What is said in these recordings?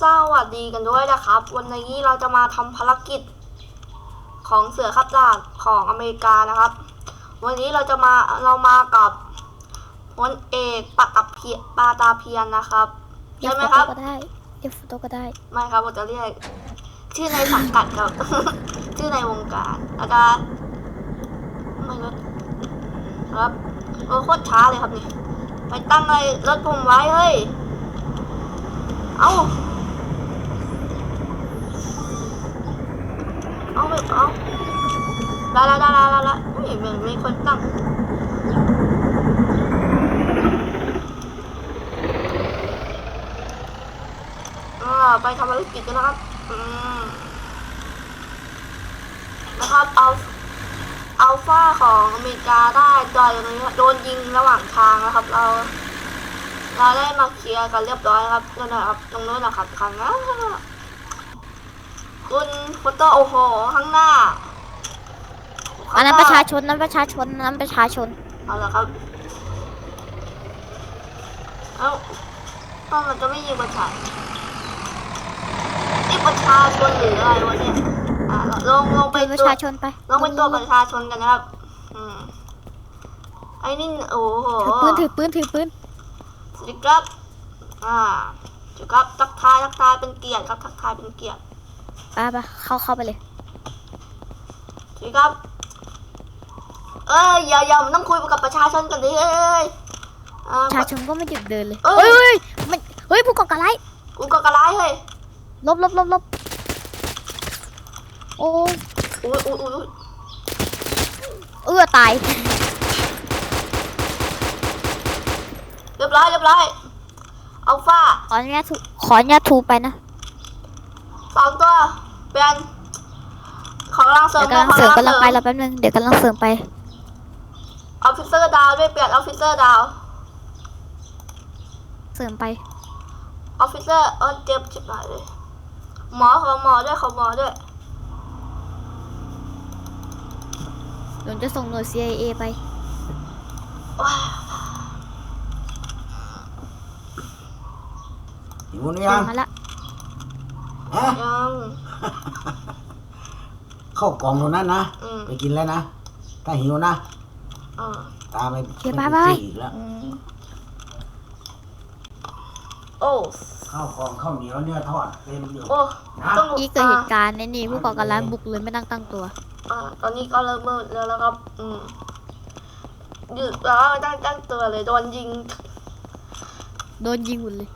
สวัสดีกันด้วยนะครับ วันนี้เราจะมาทำภารกิจของเสือขับดาบของอเมริกานะครับ วันนี้เราจะมาเรามากับพลเอกปากกับเพียปาตาเพียนนะครับเรียใช่กไหมโฟคโต้รับก็ได้เรียกโฟโต้ก็ได้ไม่ครับผมจะเรียกชื่อในสังกัดครับชื่อในวงการแล้วก็ไม่รู้ครับโอ้โคตรช้าเลยครับนี่ไปตั้งไอ้รถผมไว้เฮ้ย เอา เอา ไม่เอาได้ละได้ละได้ละนี่มันมีคนตั้งอ่าไปทำภารกิจกันนะครับนะครับเอาอัลฟาของอเมริกาได้จอยตรงนี้ครับโดนยิงระหว่างทางนะครับ เรา เราได้มาเคลียร์กันเรียบร้อยครับนั่นนะครับ ตรงนู้นนะครับข้างหน้ คุณโฟโต้โอ้โหข้างหน้าอันนั้นประชาชนนั้นประชาชนนั้นประชาชนเอาละครับเอ้าเอ้ามันจะไม่ยิงประชานี่ประชาชนหรืออะไรวะเนี่ยอ่าลงลงไปเป็นประตัวชาชนไปลงเป็นตัวประชาชนกันนะครับอืมไอ้นี่โอ้โหถือปืนถือปืนถือปืนสวัสดีครับอ่าสวัสดีครับทักทายทักทายเป็นเกียรติครับทักทายเป็นเกียรติไปไปเข้าเข้าไปเลย สวัสดีครับ เอ้ยอย่าอย่ามันต้องคุยกับประชาชนกันดิเอ้ยอ่า ประชาชนก็ไม่หยุดเดินเลยเอ้เฮ้ยยเฮ้ยมันเฮ้ยผู้ก่อการร้ายกูก็กระไรเฮ้ยลบลบลบลบโอ้ยอุ้ยอุ้ยอุ้ยอุ้ยเอื้อตาย เรียบร้อยเรียบร้อยอัลฟาขออนุญาตถูขออนุญาตทูไปนะ สองตัวเป็นของกำลังเสริเดี๋มยวกำลังเสริมขกำลังไปเสริเราแป๊บนึงเดี๋ยวกำลังเสริมไปออฟฟิเซอร์ดาวด้วยเปลี่ยนออฟฟิเซอร์ดาวเสริมไปออฟฟิเซอร์เออเจ็บชิบหายเลยหมอขอหมอด้วยขอหมอด้วยหนูจะส่งหน่วย CIA ไปว้ายหิวหรือเสริยัมงมาละ ฮะยังเข้ากล่องตรงนั้นนะ อืมไปกินแล้วนะ ถ้าหิวนะ อ่าตามไปโอเคไปบายบายอีกแล้วอืมโอ้ข้าวกล่องข้าวเหนียวเนื้อทอดเต็มอยู่โอ้ต้องอีเกิดเหตุการณ์ในนี่ผู้ก่อการร้ายบุกเลยไม่ตั้งตั้งตัว อ่าตอนนี้ก็เริ่มมืดแล้วนะครับ อืมหยุดแล้วก็ตั้งตั้งตัวเลยโดนยิง โดนยิงหมดเลย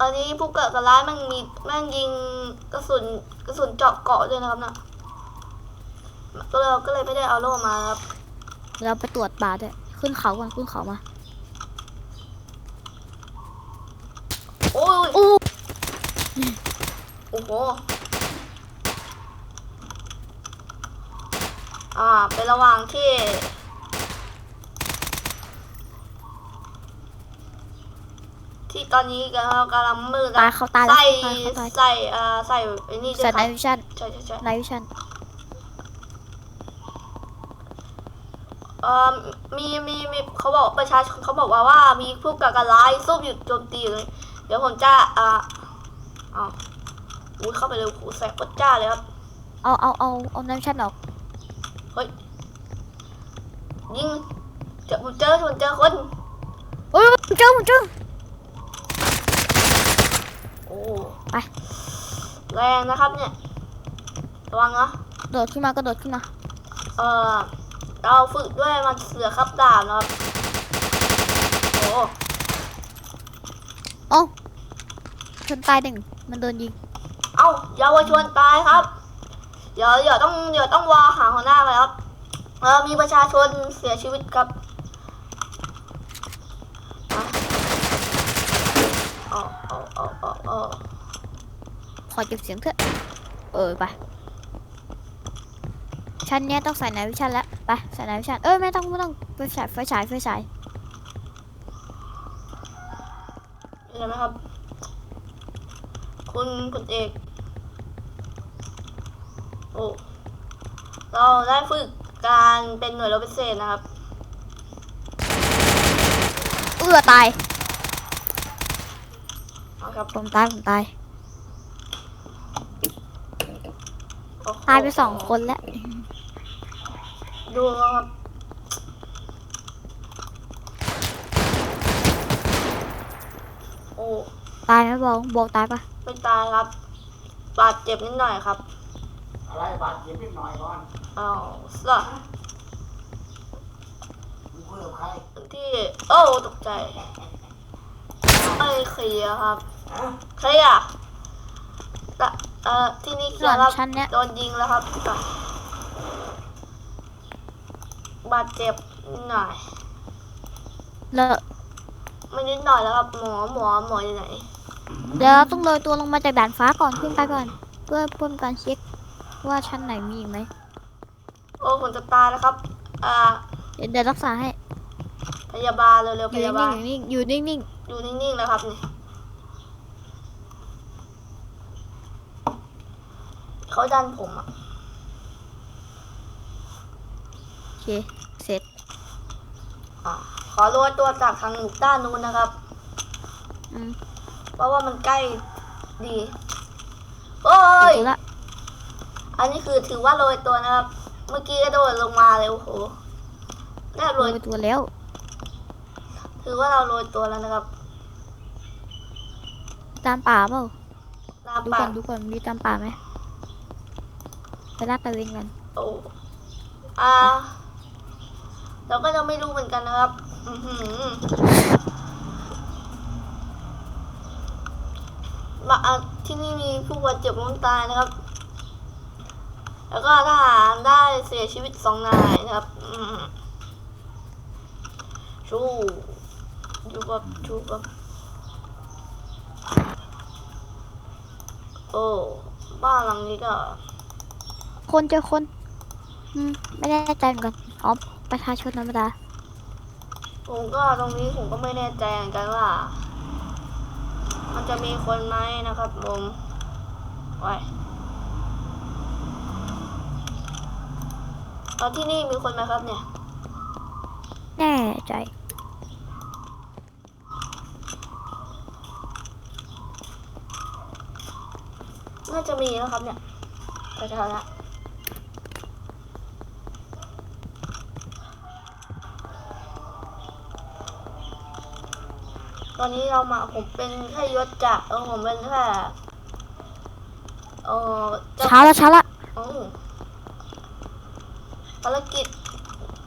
อันนี้ผู้เกิดกับร้ายแมันมีแม่งยิงกระสุนกระสุนเจาะเกาะด้วยนะครับน่ะก็เลยก็เลยไม่ได้เอาโล่มาครับเราไปตรวจป่าด้วยขึ้นเขาก่อนขึ้นเขามาโอ้ยอู้โอ้โหอ่าเป็นระหว่างที่ ตอนนี้เรากำลังมืดตายเขาตายแล้วใส่ตายเขาตาย ใส่อ่าใส่ไอ้นี่ด้วใส่ยคไนรับวิชั่นใช่ใช่ใช่ไนวิชั่นเอ่อมีมีมีเขาบอกประชาชนเขาบอกว่าว่ามีผู้ก่อการร้ายซุ่มอยู่โจมตีอยู่เลยเดี๋ยวผมจะอ่าเอาอุ้ยเข้าไปเลยโอ้โหแสบกดจ้าเลยครับ เอาเอาเอาเอาไนวิชั่นออกเฮ้ยยิงเจอผมเจอผมเจอคนเอ้ยผมเจอผมเจอโอ้ไป แรงนะครับเนี่ย ระวังนะโดดขึ้นมากระโดดขึ้นมา เออเราฝึกด้วยมันเสือครับดาบนะครับโอ้เอ้าชนตายหนึ่งมันโดนยิง เอ้าเยาวชนตายครับ เดี๋ยวเดี๋ยวต้องเดี๋ยวต้องวอหาหัวหน้าไปครับเออมีประชาชนเสียชีวิตครับมาเอาเอาเอาเอาเอา ขอเก็บเสียงเถอะ เออไป ชั้นเนี้ยต้องใส่ไนวิชั่นแล้ว ไป ใส่ไนวิชั่นเอ้ยไม่ต้องไม่ต้องไฟฉายไฟฉายไฟฉายเห็นไหมครับ คุณคุณเอก โอ้ เราได้ฝึกการเป็นหน่วยรบพิเศษนะครับ เอื้อตาย เอาครับ ผมตายผมตาย โอ้โห ตายไปสองคนแล้ว ดูครับโอ้ตายไหมบอกบอกตายปะไม่ตายครับ บาดเจ็บนิดหน่อยครับ อะไรบาดเจ็บนิดหน่อยก่อนอ้าวสะมึงคุยกับใครที่ โอ้ตกใจไม่เคลียร์ครับฮะเคลียร์แต่ เอ่อที่นี่เคลีส่ยวนร์ครับชั้นเนี้ยโดนยิงแล้วครับอะบาดเจ็บนิดหน่อย เลอะไม่นิดหน่อยแล้วครับ หมอหมอหมออยู่ไหน เดี๋ยวเราต้องโรยตัวลงมาจากด่านฟ้าก่อนขึ้นไปก่อน เพื่อเพิ่มการเช็คว่าชั้นไหนมีอีกไหมโอ้ผมจะตายแล้วครับ อ่า เดี๋ยวเดี๋ยวรักษาให้พยาบาลเร็วๆอพยู่ยาบาล นิ่งๆอยู่นิ่งๆอยู่นิ่งอยู่นิ่งๆแล้วครับนี่ เขาดันผมอะๆโอเค เสร็จ อะขอโรยตัวจากทางด้านนู้นนะครับ อืมเพราะว่ามันใกล้ดีโอ้ยดูละอันนี้คือถือว่าโรยตัวนะครับ เมื่อกี้กระโดดลงมาเลยโอ้โหแน่โรโรยยตัวแล้ว ถือว่าเราโรยตัวแล้วนะครับตามป่าเปล่า ตามดูปาก่อกนดูก่อนมีตามป่าไหม ไปลาดตระเวนกันโอ้อ่าเราก็จะไม่รู้เหมือนกันนะครับ อือหือมาที่นี่มีผู้บาดเจ็บล้มตายนะครับ แล้วก็ทหารได้เสียชีวิตสองนายนะครับอืมชูชูแบบชูแบบโอ้ บ้านหลังนี้ก็ คนเจอคนอืมไม่แน่ใจเหมือนกันอ๋อประชาชนธรรมดาผมก็ตรงนี้ผมก็ไม่แน่ใจเหมือนกันว่า มันจะมีคนไหมนะครับผมไว้ตอนที่นี่มีคนไหมครับเนี่ย แน่ใจน่าจะมีนะครับเนี่ยแถวๆนี้ อนนี้เรามาผมเป็นแค่ยศจ่าเออผมเป็นแค่เออเจ้าช้าละช้าละอืมภารกิจ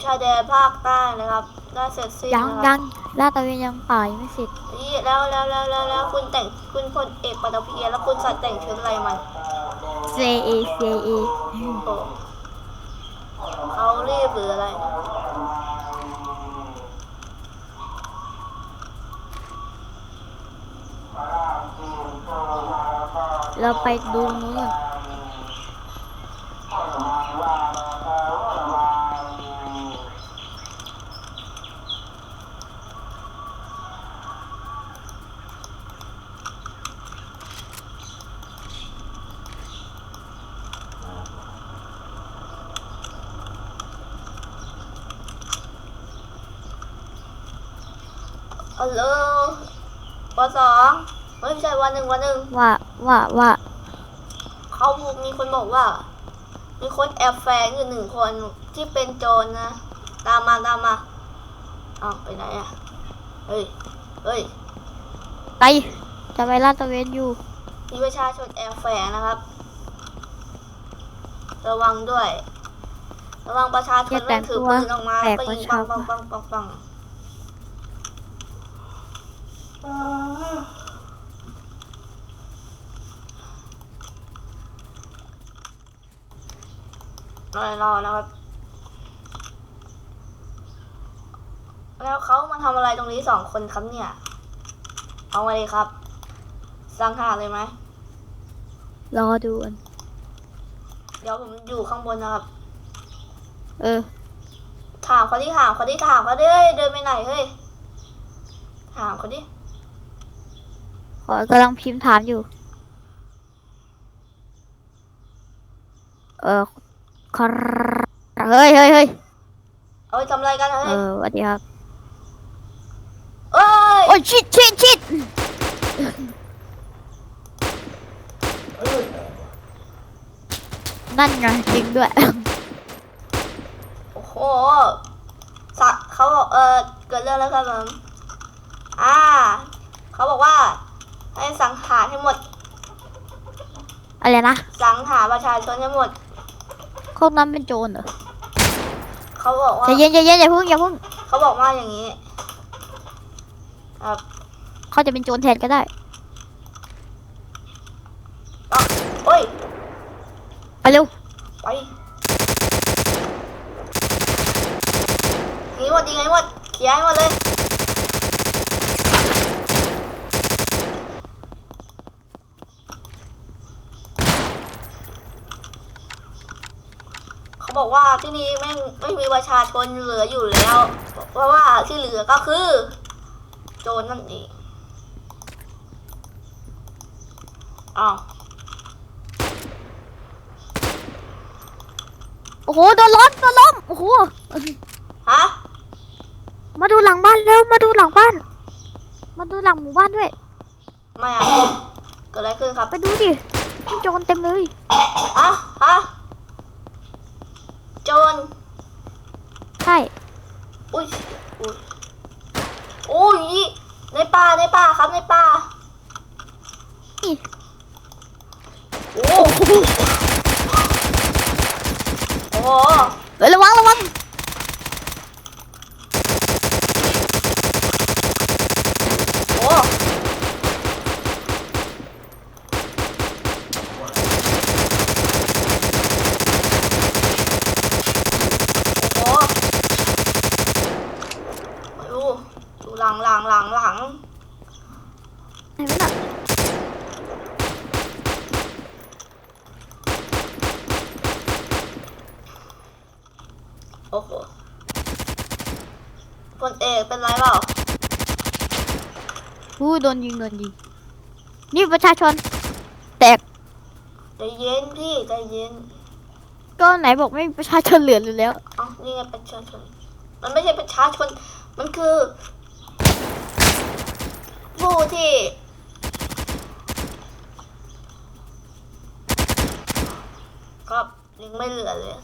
ชายแดนภาคใต้นะครับได้เสร็จสิ้นยังนะคยัรับงลาดตระเวนยังป่ายังไม่เสร็จนี่แล้วแล้วแล้วแล้วแล้วคุณแต่งคุณพลเอกปัตภีแล้วคุณใส่แต่งชุดอะไรมัน C A C A โอ้เขารีบหรืออะไร เนี่ยเราไปดูนู้นก่อนฮัลโหลวันสองไม่ใช่วันหนึ่งวันหนึ่งว่า ว่าว่าเขามีคนบอกว่า มีคนแอบแฝงอยู่หนึ่งคนที่เป็นโจรนะตามมาตามมาอ้าวไปไหนอะเฮ้ย เฮ้ย ไป จะไปลาดตระเวนอยู่ มีประชาชนแอบแฝงนะครับ ระวังด้วย ระวังประชาชนมันถือปืนออกมาแล้วก็ยิงปังปังปังปังปัง รอรอนะครับ แล้วเขามาทำอะไรตรงนี้สองคนครับเนี่ย เอาไงดีครับสังหารเลยไหมรอดูกันเดี๋ยวผมอยู่ข้างบนนะครับ เออ ถามเขาดิถามเขาดิถามเขาดิเฮ้ยเดินไปไหนเฮ้ยถามเขาดิขอกำลังพิมพ์ถามอยู่ เออ ครับเฮ้ยเฮ้ยเฮ้ยเอ้ยทำไรกันเฮ้ยสวัสดีครับ เอ้ยโอ้ยชิดชิดชิดนั่นไงจริงด้วย โอ้โหสะเขาบอกเออเกิดเรื่องแล้วครับผมอ่าเขาบอกว่า ให้สังหารให้หมด อะไรนะ สังหารประชาชนให้หมด พวกนั้นเป็นโจรเหรอเขาบอกว่าใจเย็นใจเย็นอย่าเพิ่งอย่าเพิ่งเขาบอกว่าอย่างนี้ครับเขาจะเป็นโจรแทนก็ได้ โอ้ย ไปเร็ว ไปหนีหมดยิงให้หมดเคลียร์ให้หมดเลย เขาบอกว่า ที่นี่ไม่งไม่มีประชาชนเหลืออยู่แล้ว เพราะว่าที่เหลือก็คือ โจรนั่นเองอ้าวโอ้โหโดนล้อมโดนล้อมโอ้โหฮะมาดูหลังบ้านเร็วมาดูหลังบ้าน มาดูหลังหมู่บ้านด้วยไม่อะเกิดอะไรขึ้นครับไปดูดิมีโจรเต็มเลยอะฮะโจร ใช่อุ้ยอุ้ยโอ้ยในป่าในป่าครับในป่านี่โอ้โหโอ้โหเฮ้ยระวังระวัง โอ้โหโอ้โหดูดู หลังหลังหลังหลังไหนวะน่ะโอ้โหพลเอกเป็นไรเปล่าอู้โดนยิงโดนยิง นี่ประชาชน แตกใจเย็นพี่ใจเย็นก็ไหนบอกไม่มีประชาชนเหลืออยู่แล้ว เอ้านี่ไงประชาชน มันไม่ใช่ประชาชน มันคือ ผู้ที่ก็ยังไม่เหลือเลย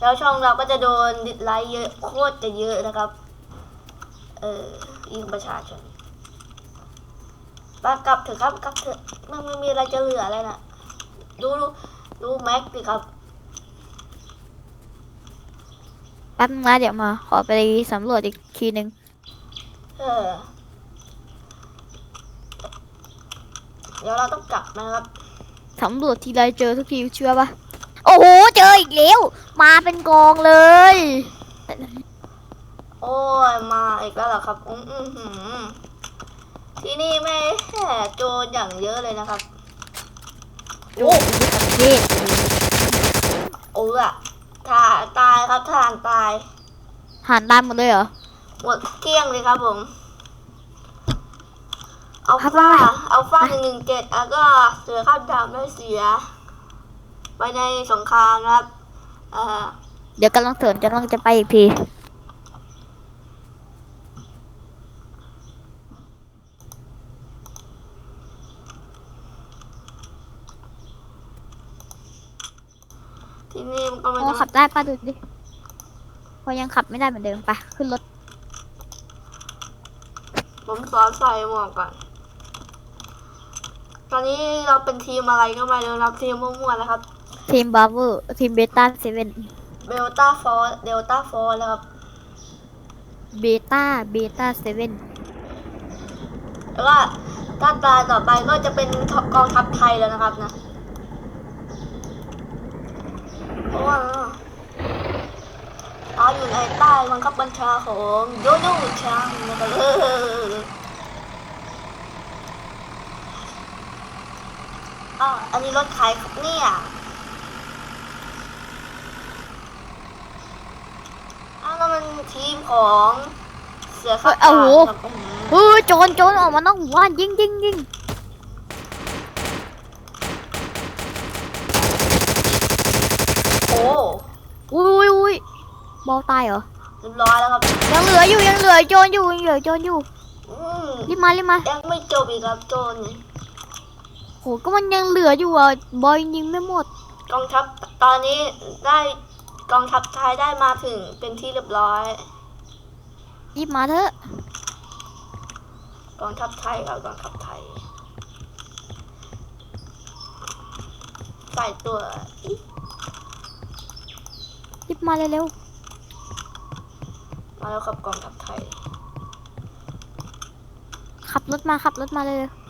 แล้วช่องเราก็จะโดนดิสไลค์เยอะโคตรจะเยอะนะครับ เออยิงประชาชนมากลับเถอะครับกลับเถอะมันไม่มีอะไรจะเหลือแล้วนะดูดูดูแม็กดิครับแป๊บนึงนะเดี๋ยวมา ขอไปสำรวจอีกทีหนึ่งเออ เดี๋ยวเราต้องกลับนะครับสำรวจทีไรเจอทุกทีเชื่อปะโอ้โหเจออีกแล้ว มาเป็นกองเลย โอ้ยมาอีกแล้วเหรอครับอืมอืมหืมที่นี่ไม่แค่โจรอย่างเยอะเลยนะครับโอ้ประเทศโอ้อะทาตายครับทานตาย หันตามหมดเลยเหรอ หมดเกลี้ยงเลยครับผมเอาครับฟ้าว่าเอาฟ้าหนึ่งหนึ่งเจ็ดแล้วก็เสือข้ามดาวไม่เสียไปในสงครามนะครับ เอ่อ เดี๋ยวกำลังเสริมกำลังจะไปอีกทีที่นี่มันก็ไม่พอต้องขับได้ป้าดูดิพอยังขับไม่ได้เหมือนเดิมไปขึ้นรถ ผมสอนใส่หมวกก่อน ตอนนี้เราเป็นทีมอะไรก็ไม่รู้นะครับทีมมั่วๆนะครับทีมบาร์เวอร์ทีมเบต้าเซเว่นเบลต้าฟอร์เดลต้าฟอร์แล้วครับเบต้าเบต้าเซเว่นแล้วก็ถ้าตาต่อไปก็จะเป็นกองทัพไทยแล้วนะครับนะเพราะว่าเราอยู่ในใต้บังคับบัญชาของโยโย่ชังนะครับ อออ้าวอันนี้รถขายครับเนี่ยอ้าวแล้วมันทีมของเสือข้าวเอ้ยโอ้โหครับอื้อหือเฮ้ยโจรโจรออกมานอกหมู่บ้านยิงยิงยิงโอ้อุ้ยอุ้ยบอลตายเหรอ เรียบร้อยแล้วครับยังเหลืออยู่ยังเหลือโจรอยู่ยังเหลือโจรอยู่อืมรีบมารีบมายังไม่จบอีกครับโจร โหก็มันยังเหลืออยู่อะบอยยิงไม่หมด กองทัพตอนนี้ได้กองทัพไทยได้มาถึงเป็นที่เรียบร้อย รีบมาเถอะ กองทัพไทยกับกองทัพไทย ใส่ตัวอีกรีบมาเร็วมาแล้วครับกองทัพไทยๆขับรถมาขับรถมาเร็ว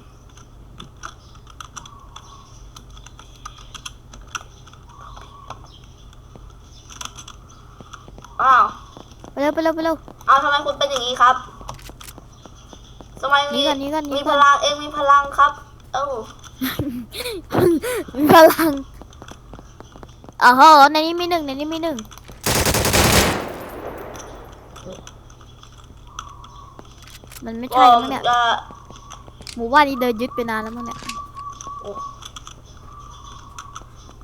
อ้าวๆไปเร็วไปเร็วไปเร็ว อ้าวทำไมคุณเป็นอย่างนี้ครับทำไมหนีมีก่อนหนีก่อนหนีมีก่พอน ลังเองมีพลังครับ เอ้ามีพลังอ๋อโหในนี้มีหนึ่งในนี้มีหนึ่งมันไม่ใช่แล้วมั้งเนี่ยเอ่อหมู่บ้านนี้เดินยึดไปนานแล้วมั้งเนี่ย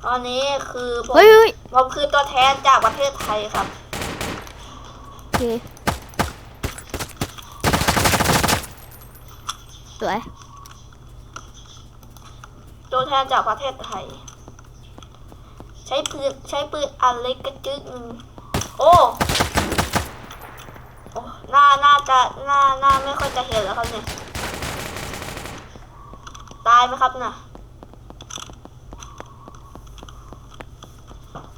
ตอนนี้คือผมเฮ้ยเฮ้ยผมคือตัวแทนจากประเทศไทยครับโอ เค สวย ตัวแทนจากประเทศไทย ใช้ปืนใช้ปืนอันเล็กกระจึกหนึ่งโอ้โอ้หน้าหน่าจะหน้าหน้าไม่ค่อยจะเห็นแล้วครับเนี่ย ตายไหมครับน่ะ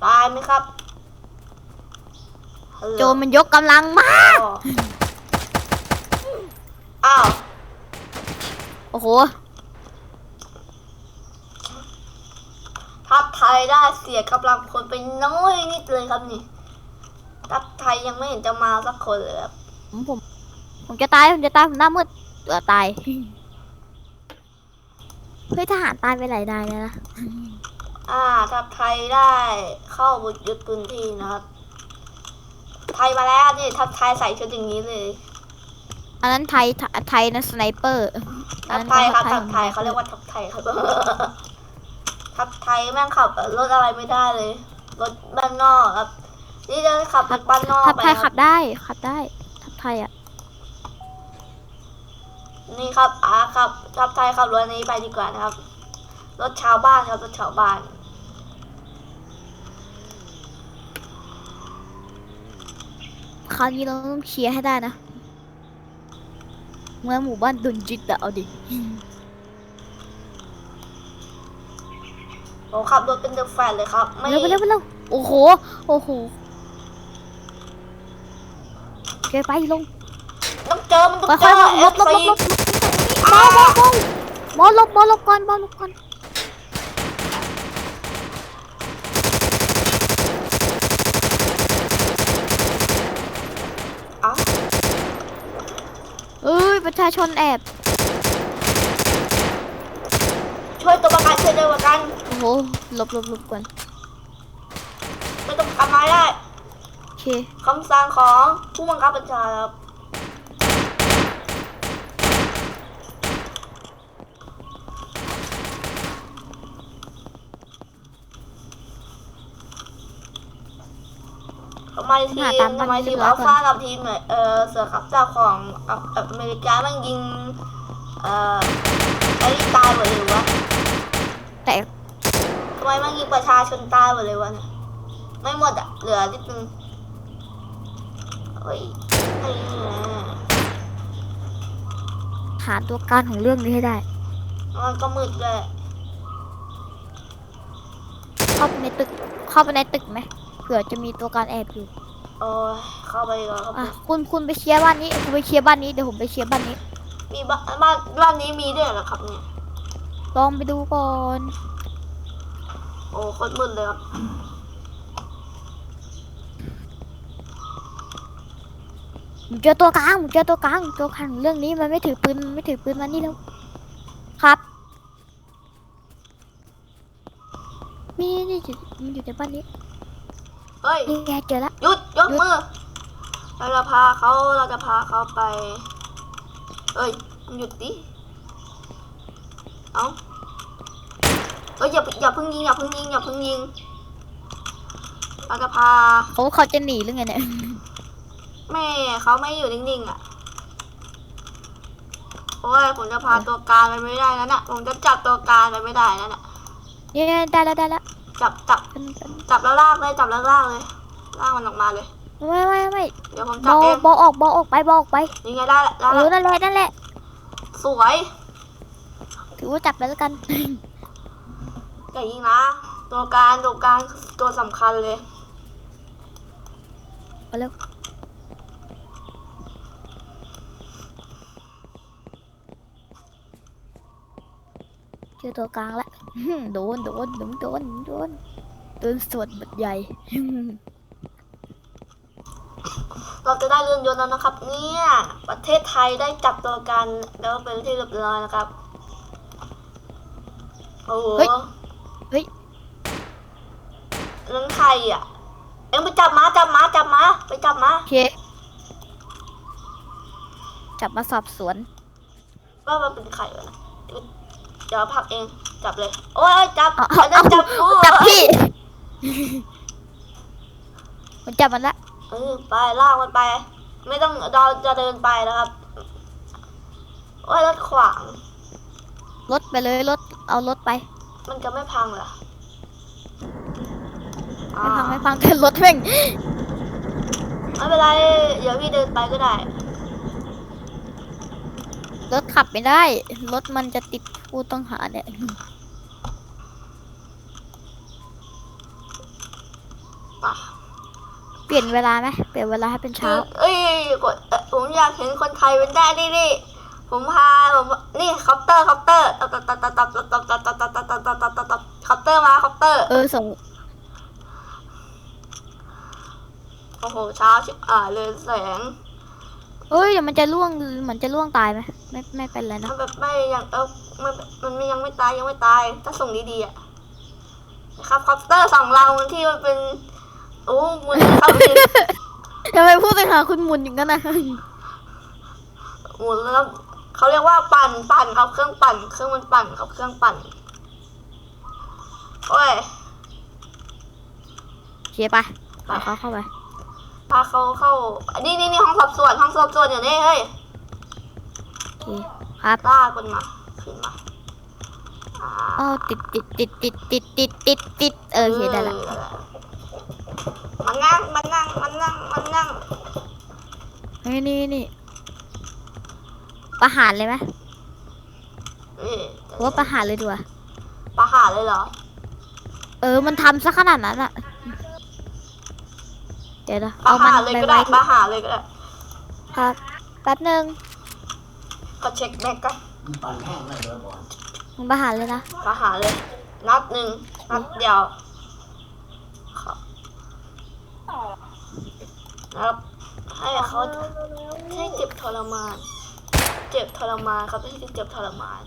ตายไหมครับ โหลโจรมันยกกำลังมาอ๋ออ้าวโอ้โหทัพไทยได้เสียกำลังคนไปน้อยนิดเลยครับนี่ทัพไทยยังไม่เห็นจะมาสักคนเลยครับผมผม ผมจะตายผมจะตายผมหน้ามืดตัวตายเฮ้ยทหารตายไปหลายนายแล้วนะอ่าทัพไทยได้เข้าบุกยึดพื้นที่นะครับ ไทยมาแล้วนี่ทัพไทยใส่ชุดอย่างนี้เลยอันนั้นไทยไทยนะสไนเปอร์อัทันพนั้นไทยครับก็ทัพไทยเขาเรียกว่าทัพไทยครับทัพไทยแม่งขับรถอะไรไม่ได้เลยรถบ้านนอกครับ นี่จะขับรถบ้านนอกทัพไปไทยคขัรับบได้ขับได้ทัพไทยอะนี่ครับอ่าครับทัพไทยขับรถนี้ไปดีกว่านะครับรถชาวบ้านครับรถชาวบ้าน คราวนี้เราต้องเคลียร์ให้ได้นะเมื่อหมู่บ้านโดนยึดอะเอาดิโอ้ขับรถเป็นเดอะแฟนเลยครับ ไม่เร็วไปเร็วไปเร็วโอ้โห โอ้โหเกยไปลงต้องเจอมันต้องค่เจอยอๆลบลบลบลบ FC มอมอมอมอลบมอลบก่อนมอลบก่อน เอ้ยประชาชนแอบ ช่วยตัวประกันช่วยตัวประกันโอ้โหหลบหลบหลบก่อนช่วยตัวประกันมาได้โอเค คำสั่งของผู้บังคับบัญชาครับทำ ไมทีมทำไมทีมอัลฟากับทีมเออเสือขับเจ้าของออเมริกามันยิงเอ่อไอ้นี่ตายหมดเลยวะแต่ทำไมมันยิงประชาชนตายหมดเลยวะเนี่ยไม่หมดอะเหลือนิดนึงเฮ้ยไอ้เนี่ยหาตัวการของเรื่องนี้ให้ได้มันก็มืดเลยเข้าไปในตึกเข้าไปในตึกไหมเผื่อจะมีตัวการแอบอยู่ โอ้ยเข้าไปก่อนครับอะคุณคุณไปเคลียร์บ้านนี้คุณไปเคลียร์บ้านนี้เดี๋ยวผมไปเคลียร์บ้านนี้ มีบ้านบ้านบ้านนี้มีด้วยเหรอครับเนี่ยลองไปดูก่อน โอ้โคตรมืดเลยครับผมเจอตัวกลางผมเจอตัวกลางตัวกลางของเรื่องนี้มันไม่ถือปืนมันไม่ถือปืนมานี่แล้วครับ มีนี่อยู่มันอยู่ในบ้านนี้เฮ้ย นี่ไงเจอละหยุด ยกมือ เราจะพาเขาเราจะพาเขาไป เอ้ยหยุดดิเอาเอ้ยอย่าอย่าเพิ่งยิงอย่าเพิ่งยิงอย่าเพิ่งยิงเราจะพาเขาเขาจะหนีหรือไงเนี่ยแม่เขาไม่อยู่นิ่งๆอะโอ้ยผมจะพาตัวการไปไม่ได้นั่นน่ะผมจะจับตัวการไปไม่ได้นั่นน่ะเนี่ยได้แล้วได้แล้วจับจับเป็นเป็นจับแล้วลากเลยจับแล้วลากเลย ลากมันออกมาเลย ไม่ไม่ไม่เดี๋ยวผมบจับอเองบอออกบอออกไปบอออกไปยังไงได้ละได้เออละนั่นแหละนั่นแหละสวยถือว่าจับไปแล้วกันแต่ยิงนะ ตัวการตัวการตัวสำคัญเลยมาเร็วเจอตัวกลางแล้ว โดนโดนโดนโดนโดนโดนสวนบัดใหญ่ เราจะได้เรือนยนต์แล้วนะครับ เนี่ย ประเทศไทยได้จับตัวกันแล้วเป็นที่เรียบร้อยนะครับ โอ้โหเฮ้ยเฮ้ย นั่นใครอะ เอ็งไปจับม้าจับม้าจับม้าไปจับม้าโอเค จับมาสอบสวน ว่ามันเป็นใครวะนะเดี๋ยวผลักเองจับเลย โอ้ยจับเอาเอา อันนั้นจับกูจับพี่ มันจับมันละ เออไปลากมันไป ไม่ต้องเราจะเดินไปนะครับโอ้ยรถขวาง รถไปเลยรถเอารถไป มันจะไม่พังเหรอไม่พังอ่าไม่พังแต่รถแม่งไม่เป็นไรเดี๋ยวพี่เดินไปก็ได้ รถขับไม่ได้ รถมันจะติดผู้ต้องหาเนี่ย ป่ะ เปลี่ยนเวลาไหมเปลี่ยนเวลาให้เป็นเช้า เอ้ยกดผมอยากเห็นคนไทยเป็นได้ดิดิผมพาผมนี่คอปเตอร์คอปเตอร์ตับตับตับตับตับตับตับตับตับตับตับตับตับตับตับคอปเตอร์มาคอปเตอร์เออส่งโอ้โหเช้าชิบอ่าเลยแสงเอ้ยเดี๋ยวมันจะล่วงมันจะล่วงตายไหมไม่ไม่เป็นไรนะแบบไม่ยังเออมันมันยังไม่ตายยังไม่ตายถ้าส่งดีๆอะนะครับคอปเตอร์สองเราที่มันเป็น โอ้มันเข้าไปทำไมผู้ต้องหาคุณหมุนอย่างนั้นนะหมุนแล้วเขาเรียกว่าปั่นปั่นครับเครื่องปั่น เครื่องมันปั่นครับเครื่องปั่นโอ้ยโอเคไปพาเขาเข้าไปพาเขาเข้า นี่นี่นี่ห้องสอบสวนห้องสอบสวนอย่างนี้เฮ้ยโอเคครับลากคนมาขึ้นมาอ่าอ๋อติดติดติดติดติดติดติดติดเออโอเคได้ละ เออ มันนั่ง มันนั่ง มันนั่ง มันนั่ง เฮ้ยนี่นี่ประหารเลยไหมนี่หรือว่าประหารเลยดีกว่าประหารเลยเหรอ เออ มันทำซะขนาดนั้นอะเดี๋ยวนะปเอาระมันหารเลยไปก็ได้ ไว้ประหารเลยก็ได้ครับแป๊บนึงก็เช็คแม็กก็มันปั่นแห้งเลยเดี๋ยวก่อนมึงประหารเลยนะประหารเลย นัดหนึ่งนัดเดียวครับนะ ครับ ให้เขาให้เจ็บทรมาน เจ็บทรมานครับให้เจ็บทรมาน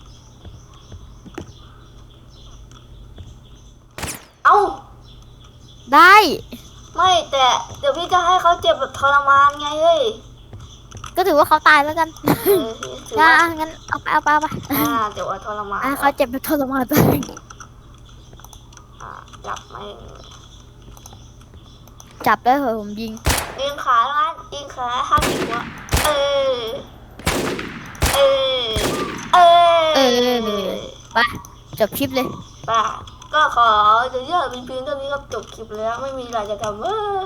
เอ้า ได้ ไม่แต่เดี๋ยวพี่จะให้เขาเจ็บแบบทรมานไงเฮ้ยก็ถือว่าเขาตายแล้วกันเออถืออะว่าอะงั้นเอาไปเอาไปเอาไปอ่าเดี๋ยวว่าทรมานอะเขาเจ็บแบบทรมานไปอ่าจับไม่ จับได้เหรอะผมยิง ยิงขาแล้วนะยิงขาห้ามยิงหัวเออ เออ เออ เออไปจบคลิปเลยป่ะก็ขอจะเยอะเป็นเพียงเท่านี้ก็จบคลิปแล้วไม่มีอะไรจะทำเออ